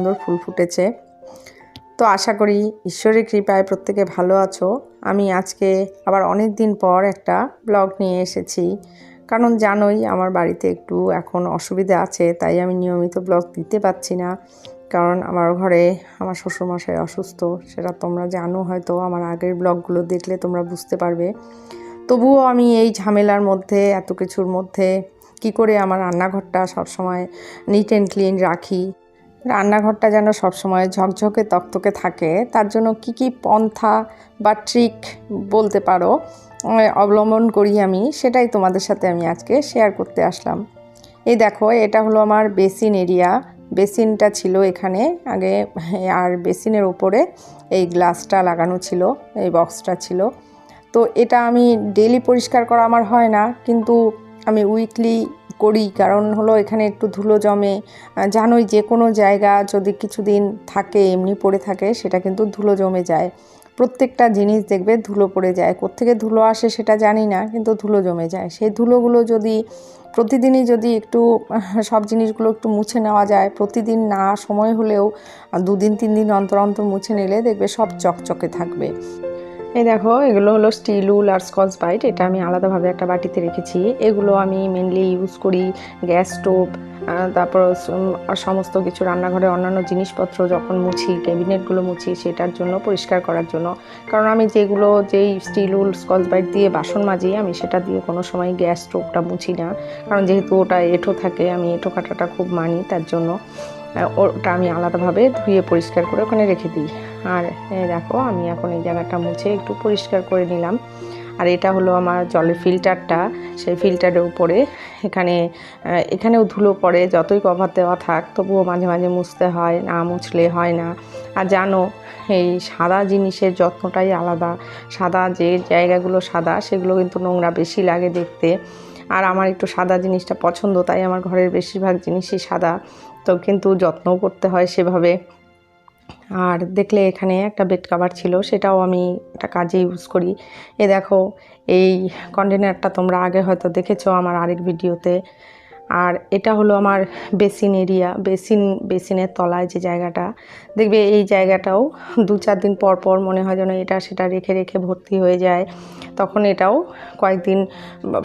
সুন্দর ফুল ফুটেছে। তো আশা করি ঈশ্বরের কৃপায় প্রত্যেকে ভালো আছো। আমি আজকে আবার অনেক দিন পর একটা ব্লগ নিয়ে এসেছি। কারণ জানোই আমার বাড়িতে একটু এখন অসুবিধা আছে, তাই আমি নিয়মিত ব্লগ দিতে পারছি না। কারণ আমার ঘরে আমার শ্বশুরমশাই অসুস্থ, সেটা তোমরা জানো হয়তো, আমার আগের ব্লগগুলো দেখলে তোমরা বুঝতে পারবে। তবুও আমি এই ঝামেলার মধ্যে, এত কিছুর মধ্যে, কি করে আমার রান্নাঘরটা সবসময় নিট অ্যান্ড ক্লিন রাখি? রান্নাঘরটা যেন সবসময় ঝকঝকে তকতকে থাকে, তার জন্য কি কি পন্থা বা ট্রিক বলতে পারো অবলম্বন করি আমি, সেটাই তোমাদের সাথে আমি আজকে শেয়ার করতে আসলাম। এই দেখো, এটা হলো আমার বেসিন এরিয়া বেসিনটা ছিল এখানে, আগে আর বেসিনের উপরে এই গ্লাসটা লাগানো ছিল, এই বক্সটা ছিল। তো এটা আমি ডেলি পরিষ্কার করা আমার হয় না, কিন্তু আমি উইকলি করি। কারণ হলো এখানে একটু ধুলো জমে। জানোই যে কোনো জায়গা যদি কিছুদিন থাকে, এমনি পড়ে থাকে, সেটা কিন্তু ধুলো জমে যায়। প্রত্যেকটা জিনিস দেখবে ধুলো পড়ে যায়। কোত্থেকে ধুলো আসে সেটা জানি না, কিন্তু ধুলো জমে যায়। সেই ধুলোগুলো যদি প্রতিদিনই যদি একটু সব জিনিসগুলো একটু মুছে নেওয়া যায়, প্রতিদিন না সময় হলেও দুদিন, তিন দিন অন্তর অন্তর মুছে নিলে দেখবে সব চকচকে থাকবে। এই দেখো, এগুলো হলো স্টিল উল আর স্কচ বাইট। এটা আমি আলাদাভাবে একটা বাটিতে রেখেছি। এগুলো আমি মেনলি ইউজ করি গ্যাস স্টোভ তারপর সমস্ত কিছু রান্নাঘরে অন্যান্য জিনিসপত্র যখন মুছি, ক্যাবিনেটগুলো মুছি, সেটার জন্য পরিষ্কার করার জন্য। কারণ আমি যেগুলো, যেই স্টিল উল, স্কচ বাইট দিয়ে বাসন মাজি, আমি সেটা দিয়ে কোনো সময় গ্যাস স্টোভটা মুছি না। কারণ যেহেতু ওটা এঁঠো থাকে, আমি এঁঠো কাটাটা খুব মানি তার জন্য। ওটা আমি আলাদাভাবে ধুয়ে পরিষ্কার করে ওখানে রেখে দিই। আর দেখো, আমি এখন এই জায়গাটা মুছে একটু পরিষ্কার করে নিলাম। আর এটা হলো আমার জলের ফিল্টারটা। সেই ফিল্টারের উপরে এখানে এখানেও ধুলো পড়ে, যতই কভার দেওয়া থাক, তবুও মাঝে মাঝে মুছতে হয়, না মুছলে হয় না। আর জানো, এই সাদা জিনিসের যত্নটাই আলাদা। সাদা যে জায়গাগুলো সাদা, সেগুলো কিন্তু নোংরা বেশি লাগে দেখতে। আর আমার একটু সাদা জিনিসটা পছন্দ, তাই আমার ঘরের বেশিরভাগ জিনিসই সাদা। তো কিন্তু যত্নও করতে হয় সেভাবে। আর দেখলে এখানে একটা বেড কাভার ছিল, সেটাও আমি একটা কাজে ইউজ করি। এ দেখো, এই কন্টেনারটা তোমরা আগে হয়তো দেখেছ আমার আরেক ভিডিওতে। আর এটা হলো আমার বেসিন এরিয়া বেসিন বেসিনের তলায় যে জায়গাটা। দেখবে এই জায়গাটাও দু চার দিন পর পর মনে হয় যেন এটা সেটা রেখে রেখে ভর্তি হয়ে যায়। তখন এটাও কয়েকদিন,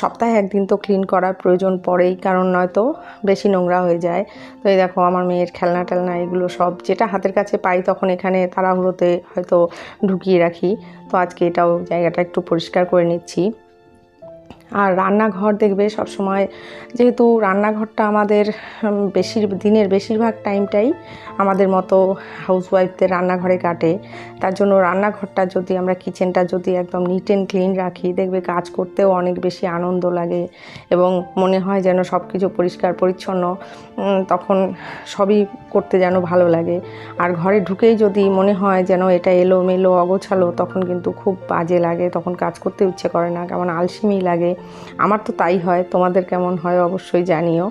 সপ্তাহে একদিন তো ক্লিন করার প্রয়োজন পড়েই, কারণ নয়তো বেশি নোংরা হয়ে যায়। তো এই দেখো আমার মেয়ের খেলনা টেলনা এগুলো সব যেটা হাতের কাছে পাই তখন এখানে তাড়াহুড়োতে হয়তো ঢুকিয়ে রাখি। তো আজকে এটাও জায়গাটা একটু পরিষ্কার করে নিচ্ছি। আর রান্নাঘর দেখবে সব সময় যেহেতু রান্নাঘরটা আমাদের বেশির, দিনের বেশিরভাগ টাইমটাই আমাদের মতো হাউসওয়াইফদের রান্নাঘরে কাটে। তার জন্য রান্নাঘরটা যদি আমরা কিচেনটা যদি একদম নিট অ্যান্ড ক্লিন রাখি, দেখবে কাজ করতেও অনেক বেশি আনন্দ লাগে এবং মনে হয় যেন সব কিছু পরিষ্কার, পরিচ্ছন্ন তখন সবই করতে যেন ভালো লাগে। আর ঘরে ঢুকেই যদি মনে হয় যেন এটা এলোমেলো, অগোছালো, তখন কিন্তু খুব বাজে লাগে। তখন কাজ করতে ইচ্ছে করে না, কেমন আলসেমি লাগে। আমার তো তাই হয়, তোমাদের কেমন হয় অবশ্যই জানিও।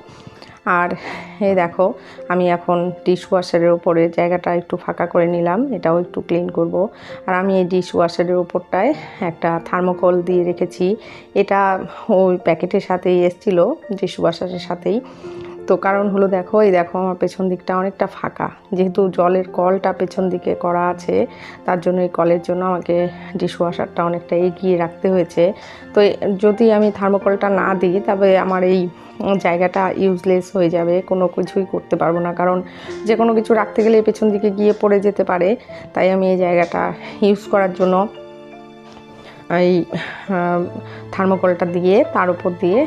আর এই দেখো, আমি এখন ডিশ ওয়াশারের ওপরে জায়গাটা একটু ফাঁকা করে নিলাম, এটাও একটু ক্লিন করব। আর আমি এই ডিশ ওয়াশারের ওপরটায় একটা থার্মোকল দিয়ে রেখেছি। এটা ওই প্যাকেটের সাথেই এসছিলো ডিশ ওয়াশারের সাথেই। তো কারণ হলো দেখো, এই দেখো আমার পেছন দিকটা অনেকটা ফাঁকা। যেহেতু জলের কলটা পেছন দিকে করা আছে, তার জন্য এই কলের জন্য আমাকে ডিশওয়াশারটা অনেকটা এগিয়ে রাখতে হয়েছে। তো যদি আমি থার্মোকলটা না দিই, তবে আমার এই জায়গাটা ইউজলেস হয়ে যাবে, কোনো কিছুই করতে পারব না। কারণ যে কোনো কিছু রাখতে গেলে পেছন দিকে গিয়ে পড়ে যেতে পারে। তাই আমি এই জায়গাটা ইউজ করার জন্য এই থার্মোকলটা দিয়ে, তার উপর দিয়ে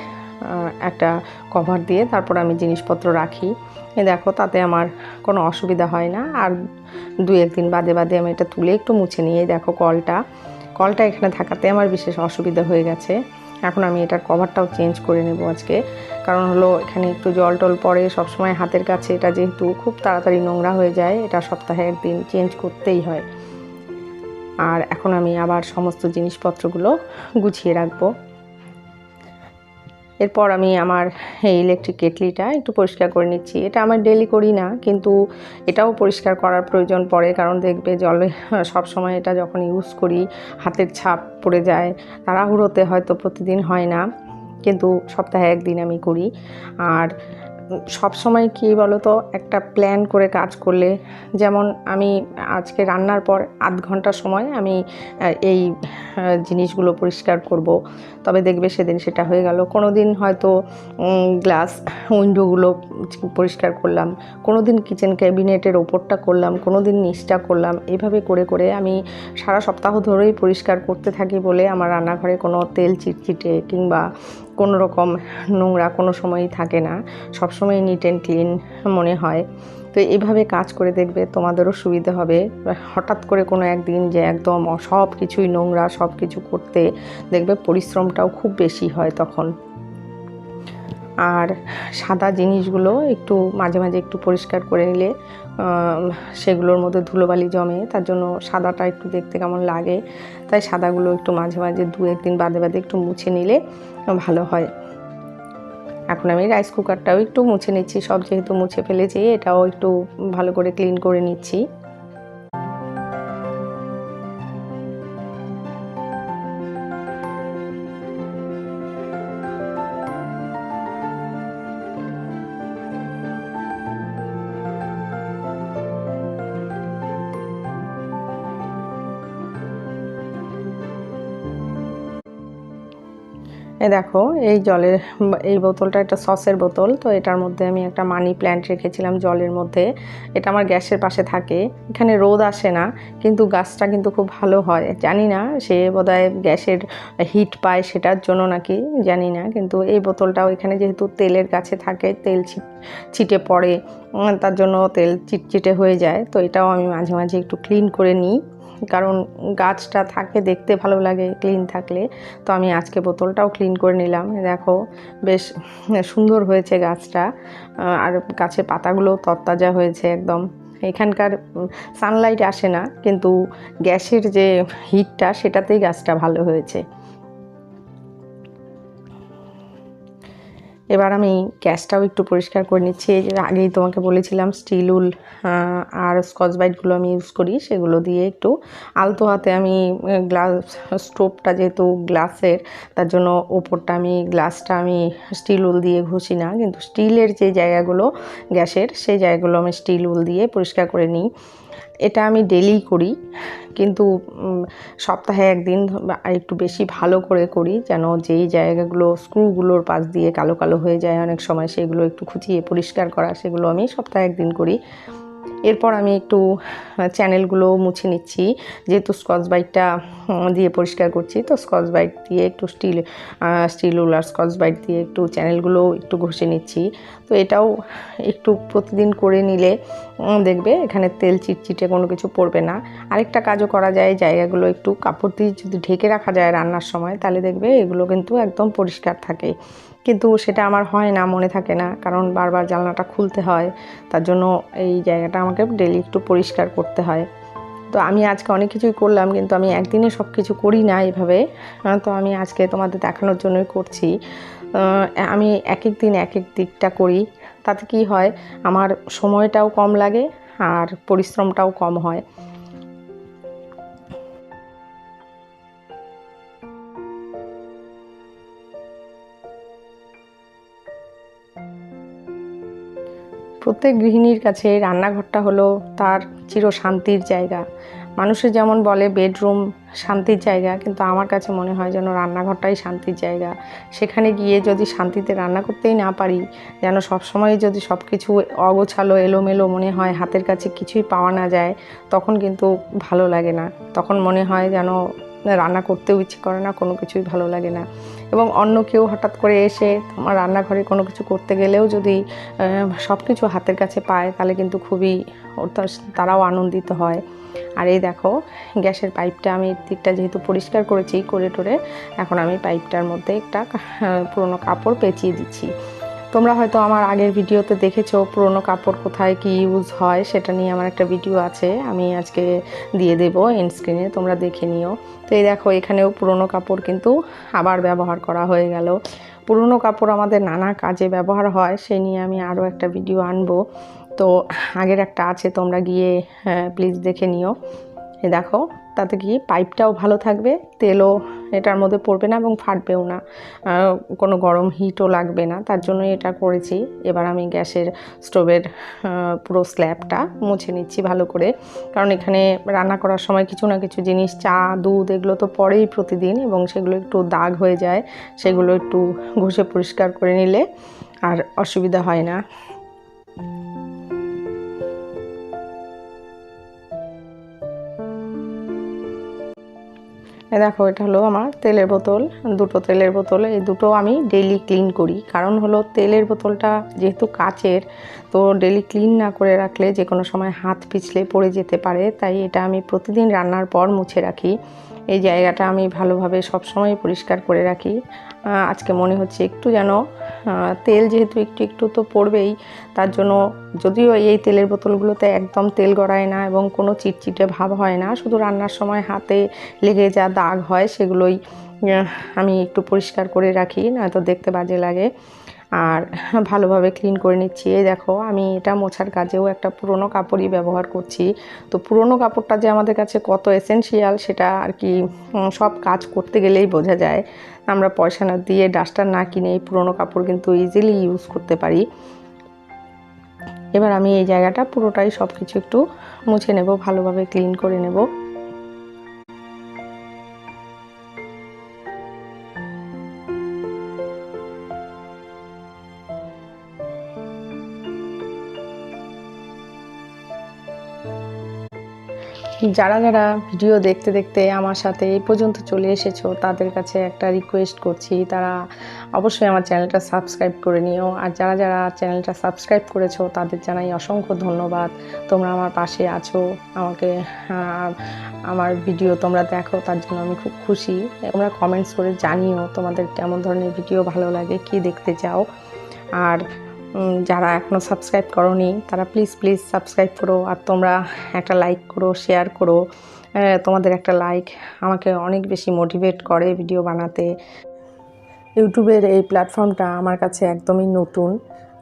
একটা কভার দিয়ে তারপর আমি জিনিসপত্র রাখি। এ দেখো, তাতে আমার কোনো অসুবিধা হয় না। আর দু একদিন বাদে বাদে আমি এটা তুলে একটু মুছে নিয়ে দেখো কলটা। কলটা এখানে থাকাতে আমার বিশেষ অসুবিধা হয়ে গেছে। এখন আমি এটার কভারটাও চেঞ্জ করে নেব আজকে। কারণ হলো, এখানে একটু জল টল পড়ে। সবসময় হাতের কাছে এটা যেহেতু খুব তাড়াতাড়ি নোংরা হয়ে যায়, এটা সপ্তাহে একদিন চেঞ্জ করতেই হয়। আর এখন আমি আবার সমস্ত জিনিসপত্রগুলো গুছিয়ে রাখব। এরপর আমি আমার এই ইলেকট্রিক কেটলিটা একটু পরিষ্কার করে নিচ্ছি। এটা আমার ডেলি করি না, কিন্তু এটাও পরিষ্কার করার প্রয়োজন পড়ে, কারণ দেখবে জলে সব সময় এটা যখন ইউজ করি, হাতের ছাপ পড়ে যায়, তাড়াহুড়োতে হয়তো প্রতিদিন হয় না, কিন্তু সপ্তাহে একদিন আমি করি। আর সব সময় কী বলো তো একটা প্ল্যান করে কাজ করলে, যেমন আমি আজকে রান্নার পর আধ ঘণ্টা সময় আমি এই জিনিসগুলো পরিষ্কার করব। তবে দেখবে সেদিন সেটা হয়ে গেল। কোনো দিন হয়তো গ্লাস উইন্ডোগুলো পরিষ্কার করলাম কোনো দিন কিচেন ক্যাবিনেটের ওপরটা করলাম কোনো দিন নিচটা করলাম। এভাবে করে করে আমি সারা সপ্তাহ ধরেই পরিষ্কার করতে থাকি বলে আমার রান্নাঘরে কোনো তেল চিটচিটে কিংবা কোনো রকম নোংরা কোনো সময়ই থাকে না। সবসময় নিট অ্যান্ড ক্লিন মনে হয়। তো এইভাবে কাজ করে দেখবে তোমাদেরও সুবিধা হবে। হঠাৎ করে কোনো একদিন যে একদম সব কিছুই নোংরা সব কিছু করতে দেখবে পরিশ্রমটাও খুব বেশি হয় তখন। আর সাদা জিনিসগুলো একটু মাঝে মাঝে একটু পরিষ্কার করে নিলে সেগুলোর মধ্যে ধুলোবালি জমে, তার জন্য সাদাটা একটু দেখতে কেমন লাগে। তাই সাদাগুলো একটু মাঝে মাঝে দু একদিন বাদে বাদে একটু মুছে নিলে ভালো হয়। এখন আমি রাইস কুকারটাও একটু মুছে নিচ্ছি, সব যেহেতু মুছে ফেলেছি, এটাও একটু ভালো করে ক্লিন করে নিচ্ছি। এ দেখো, এই জলের, এই বোতলটা একটা সসের বোতল, তো এটার মধ্যে আমি একটা মানি প্ল্যান্ট রেখেছিলাম জলের মধ্যে। এটা আমার গ্যাসের পাশে থাকে। এখানে রোদ আসে না, কিন্তু গাছটা কিন্তু খুব ভালো হয়। জানি না, সে বোধহয় গ্যাসের হিট পায় সেটার জন্য নাকি, জানি না। কিন্তু এই বোতলটাও এখানে যেহেতু তেলের কাছে থাকে, তেল ছিট ছিটে পড়ে তার জন্য তেল চিটচিটে হয়ে যায়। তো এটাও আমি মাঝে মাঝে একটু ক্লিন করে নিই। কারণ গাছটা থাকে, দেখতে ভালো লাগে ক্লিন থাকলে। তো আমি আজকে বোতলটাও ক্লিন করে নিলাম। দেখো, বেশ সুন্দর হয়েছে গাছটা। আর গাছের পাতাগুলো তরতাজা হয়েছে একদম। এখানকার সানলাইট আসে না, কিন্তু গ্যাসের যে হিটটা সেটাতেই গাছটা ভালো হয়েছে। এবার আমি গ্যাসটাও একটু পরিষ্কার করে নিচ্ছি। এই যে আগেই তোমাকে বলেছিলাম, স্টিল উল আর স্কচ বাইটগুলো আমি ইউজ করি, সেগুলো দিয়ে একটু আলতো হাতে আমি গ্লাস, স্টোভটা যেহেতু গ্লাসের, তার জন্য ওপরটা আমি, গ্লাসটা আমি স্টিল উল দিয়ে ঘষি না। কিন্তু স্টিলের যে জায়গাগুলো, গ্যাসের, সেই জায়গাগুলো আমি স্টিল উল দিয়ে পরিষ্কার করে নিই। এটা আমি ডেলি করি। কিন্তু সপ্তাহে একদিন একটু বেশি ভালো করে করি যেন যেই জায়গাগুলো স্ক্রুগুলোর পাশ দিয়ে কালো কালো হয়ে যায় অনেক সময় সেগুলো একটু খুঁচিয়ে পরিষ্কার করা, সেগুলো আমি সপ্তাহে একদিন করি। এরপর আমি একটু চ্যানেলগুলো মুছে নিচ্ছি। যেহেতু স্কচ বাইটটা দিয়ে পরিষ্কার করছি, তো স্কচ বাইট দিয়ে একটু স্টিল স্টিল উলার স্কচ বাইট দিয়ে একটু চ্যানেলগুলো একটু ঘষে নিচ্ছি। তো এটাও একটু প্রতিদিন করে নিলে দেখবে এখানে তেল চিটচিটে কোনো কিছু পড়বে না। আরেকটা কাজও করা যায়, জায়গাগুলো একটু কাপড় দিয়ে যদি ঢেকে রাখা যায় রান্নার সময়, তাহলে দেখবে এগুলো কিন্তু একদম পরিষ্কার থাকে। কিন্তু সেটা আমার হয় না, মনে থাকে না। কারণ বারবার জানলাটা খুলতে হয়, তার জন্য এই জায়গাটা আমাকে ডেলি একটু পরিষ্কার করতে হয়। তো আমি আজকে অনেক কিছুই করলাম, কিন্তু আমি একদিনে সব কিছু করি না এভাবে। তো আমি আজকে তোমাদের দেখানোর জন্যই করছি। আমি এক এক দিন এক এক দিকটা করি, তাতে কি হয়, আমার সময়টাও কম লাগে আর পরিশ্রমটাও কম হয়। প্রত্যেক গৃহিণীর কাছে রান্নাঘরটা হলো তার চির শান্তির জায়গা। মানুষের যেমন বলে বেডরুম শান্তির জায়গা, কিন্তু আমার কাছে মনে হয় যেন রান্নাঘরটাই শান্তির জায়গা। সেখানে গিয়ে যদি শান্তিতে রান্না করতেই না পারি, যেন সবসময় যদি সব কিছু অগোছালো, এলোমেলো মনে হয়, হাতের কাছে কিছুই পাওয়া না যায়, তখন কিন্তু ভালো লাগে না। তখন মনে হয় যেন রান্না করতেও ইচ্ছে করে না, কোনো কিছুই ভালো লাগে না। এবং অন্য কেউ হঠাৎ করে এসে তোমার রান্নাঘরে কোনো কিছু করতে গেলেও যদি সব কিছু হাতের কাছে পায়, তাহলে কিন্তু খুবই তারাও আনন্দিত হয়। আর এই দেখো, গ্যাসের পাইপটা আমি দিকটা যেহেতু পরিষ্কার করেছি, করে টোরে, এখন আমি পাইপটার মধ্যে একটা পুরোনো কাপড় পেঁচিয়ে দিচ্ছি। তোমরা হয়তো আমার আগের ভিডিওতে দেখেছ পুরোনো কাপড় কোথায় কি ইউজ হয়, সেটা নিয়ে আমার একটা ভিডিও আছে, আমি আজকে দিয়ে দেবো এন্ড স্ক্রিনে তোমরা দেখে নিও। তো এই দেখো, এখানেও পুরোনো কাপড় কিন্তু আবার ব্যবহার করা হয়ে গেল। পুরোনো কাপড় আমাদের নানা কাজে ব্যবহার হয় সেই নিয়ে আমি আরও একটা ভিডিও আনব। তো আগের একটা আছে, তোমরা গিয়ে প্লিজ দেখে নিও। এ দেখো, তাতে কি পাইপটাও ভালো থাকবে, তেলও এটার মধ্যে পড়বে না এবং ফাটবেও না। কোনো গরম হিটও লাগবে না, তার জন্য এটা করেছি। এবার আমি গ্যাসের স্টোভের পুরো স্ল্যাবটা মুছে নিচ্ছি ভালো করে। কারণ এখানে রান্না করার সময় কিছু না কিছু জিনিস, চা, দুধ, এগুলো তো পড়েই প্রতিদিন এবং সেগুলো একটু দাগ হয়ে যায়, সেগুলো একটু ঘষে পরিষ্কার করে নিলে আর অসুবিধা হয় না। দেখো, এটা হলো আমার তেলের বোতল, দুটো তেলের বোতল। এই দুটো আমি ডেলি ক্লিন করি। কারণ হলো তেলের বোতলটা যেহেতু কাচের, তো ডেলি ক্লিন না করে রাখলে যে কোনো সময় হাত পিছলে পড়ে যেতে পারে। তাই এটা আমি প্রতিদিন রান্নার পর মুছে রাখি। এই জায়গাটা আমি ভালোভাবে সবসময় পরিষ্কার করে রাখি। আজকে মনে হচ্ছে একটু যেন তেল যেহেতু একটু একটু তো পড়বেই, তার জন্য যদিও এই তেলের বোতলগুলোতে একদম তেল গড়ায় না এবং কোনো চিটচিটে ভাব হয় না, শুধু রান্নার সময় হাতে লেগে যা দাগ হয় সেগুলোই আমি একটু পরিষ্কার করে রাখি, নয়তো দেখতে বাজে লাগে। আর ভালোভাবে ক্লিন করে নিচ্ছি। এই দেখো, আমি এটা মোছার কাজেও একটা পুরনো কাপড়ই ব্যবহার করছি। তো পুরনো কাপড়টা যে আমাদের কাছে কত এসেনশিয়াল সেটা আর কি সব কাজ করতে গেলেই বোঝা যায়। আমরা পয়সা না দিয়ে ডাস্টার না কিনে এই পুরনো কাপড় কিন্তু ইজিলি ইউজ করতে পারি। এবার আমি এই জায়গাটা পুরোটাই সব কিছু একটু মুছে নেব, ভালোভাবে ক্লিন করে নেব। যারা যারা ভিডিও দেখতে দেখতে আমার সাথে এই পর্যন্ত চলে এসেছ, তাদের কাছে একটা রিকোয়েস্ট করছি। তারা অবশ্যই আমার চ্যানেলটা সাবস্ক্রাইব করে নিও। আর যারা যারা চ্যানেলটা সাবস্ক্রাইব করেছ, তাদের জানাই অসংখ্য ধন্যবাদ। তোমরা আমার পাশে আছো, আমাকে আমার ভিডিও তোমরা দেখো, তার জন্য আমি খুব খুশি। তোমরা কমেন্টস করে জানিও তোমাদের কেমন ধরনের ভিডিও ভালো লাগে, কি দেখতে চাও। আর যারা এখনও সাবস্ক্রাইব করনি, তারা প্লিজ প্লিজ সাবস্ক্রাইব করো আর তোমরা একটা লাইক করো শেয়ার করো। তোমাদের একটা লাইক আমাকে অনেক বেশি মোটিভেট করে ভিডিও বানাতে। ইউটিউবের এই প্ল্যাটফর্মটা আমার কাছে একদমই নতুন।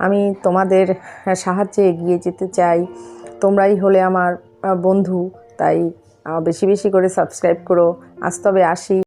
আমি তোমাদের সাহায্যে এগিয়ে যেতে চাই। তোমরাই হলে আমার বন্ধু, তাই বেশি বেশি করে সাবস্ক্রাইব করো। আজ তবে আসি।